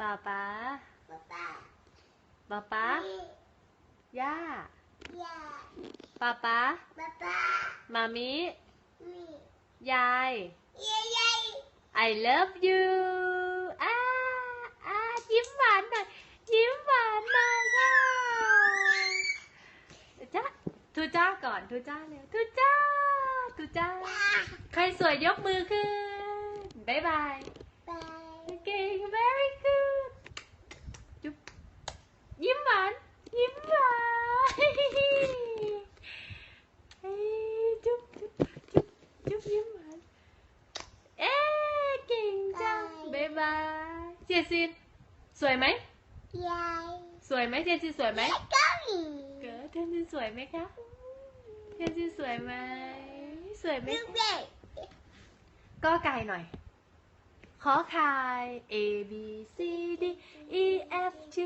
ป๊าป๊าป๊าป๊าป๊าป๊านี่ย่าย่าป๊าป๊าป๊าป๊ามามินี่ยายเย้เย้ I love you อ้าอ้ายิ้มหวานหน่อยยิ้มหวานหน่อยค่ะจ้าทูจ้าก่อนทูจ้าเร็วทูจ้าทูจ้า ใครสวยยกมือขึ้นบายบาย บาย เก่ง very good จุ๊บยิ้มหวาน ยิ้มหวานเฮ้ยจุ๊บจุ๊บ จุ๊บจุ๊บยิ้มหวานเอ๊ะเก่งจังบายบายเจยซินสวยไหมยายสวยไหมเจยซินสวยไหมเก้าอีเกิดเจยซินสวยไหมคะเจยซินสวยไหมสวยไหมลูกคะเด็กก็ไก่หน่อยขอไข่ A B C D E F G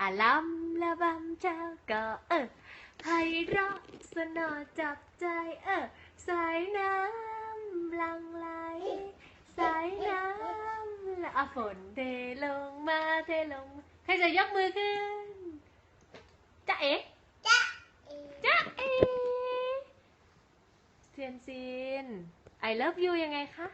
อาลัมละบำเจ้าก็เออไพเราะสนอจับใจเออ สายน้ำหลังไหล สายน้ำและอะฝนเทลงมาเทลงมาใครจะยกมือขึ้นจ๊ะเอ๋จ้าจ๊ะเอ๋เซียนซิน I love you ยังไงคะ